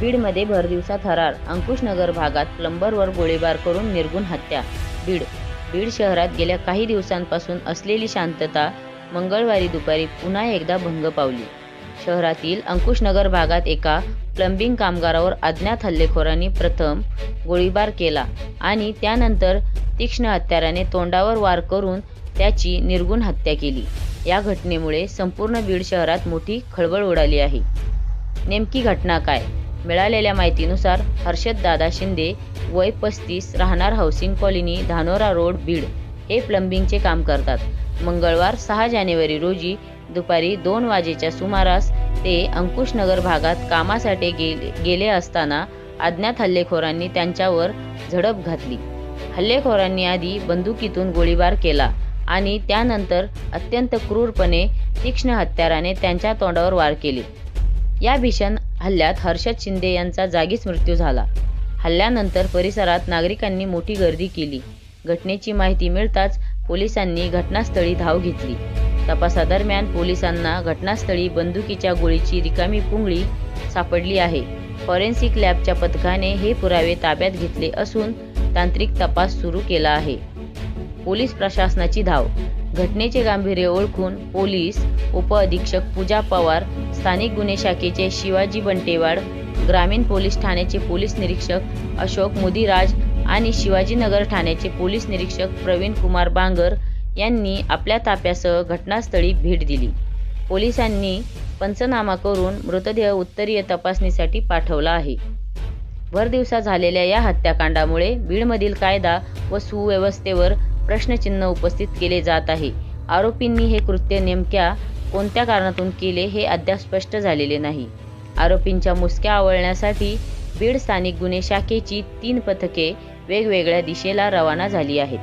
बीडमध्ये भरदिवसा थरार. अंकुशनगर भागात प्लंबरवर गोळीबार करून निर्गुण हत्या. बीड. बीड शहरात गेल्या काही दिवसांपासून असलेली शांतता मंगळवारी दुपारी पुन्हा एकदा भंग पावली. शहरातील अंकुशनगर भागात एका प्लंबिंग कामगारावर अज्ञात हल्लेखोरांनी प्रथम गोळीबार केला आणि त्यानंतर तीक्ष्ण हत्याराने तोंडावर वार करून त्याची निर्गुण हत्या केली. या घटनेमुळे संपूर्ण बीड शहरात मोठी खळबळ उडाली आहे. नेमकी घटना काय? मिळालेल्या माहितीनुसार हर्षद दादा शिंदे वय पस्तीस राहणार housing colony Dhanora road Beed हे प्लंबिंगचे काम करतात. मंगळवार सहा जानेवारी रोजी दुपारी दोन वाजेच्या सुमारास ते अंकुशनगर भागात कामासाठी गेले गेले असताना अज्ञात हल्लेखोरांनी त्यांच्यावर झडप घातली. हल्लेखोरांनी आधी बंदुकीतून गोळीबार केला आणि त्यानंतर अत्यंत क्रूरपणे तीक्ष्ण हत्याराने त्यांच्या तोंडावर वार केले. या भीषण हल्ल्यात हर्षद शिंदे यांचा जागीच मृत्यू झाला. हल्ल्यानंतर परिसरात नागरिकांनी मोठी गर्दी केली. घटनेची माहिती मिळताच पोलिसांनी घटनास्थळी धाव घेतली. तपासादरम्यान पोलिसांना घटनास्थळी बंदुकीच्या गोळीची रिकामी पुंगळी सापडली आहे. फॉरेन्सिक लॅबच्या पथकाने हे पुरावे ताब्यात घेतले असून तांत्रिक तपास सुरू केला आहे. पोलीस प्रशासनाची धाव घटनेचे गांभीर्य ओळखून पोलीस उपअधीक्षक पूजा पवार स्थानिक गुन्हे शाखेचे शिवाजी बंटेवाड ग्रामीण पोलीस ठाण्याचे पोलीस निरीक्षक अशोक मुदिराज आणि शिवाजीनगर ठाण्याचे पोलीस निरीक्षक प्रवीण कुमार बांगर यांनी आपल्या ताफ्यासह घटनास्थळी भेट दिली. पोलिसांनी पंचनामा करून मृतदेह उत्तरीय तपासणीसाठी पाठवला आहे. भरदिवसा झालेल्या या हत्याकांडामुळे बीडमधील कायदा व सुव्यवस्थेवर प्रश्नचिन्ह उपस्थित केले जात आहे. आरोपींनी हे कृत्य नेमक्या कोणत्या कारणातून केले हे अद्याप स्पष्ट झालेले नाही. आरोपींच्या मुसक्या आवळण्यासाठी बीड स्थानिक गुन्हे शाखेची तीन पथके वेगवेगळ्या दिशेला रवाना झाली आहेत.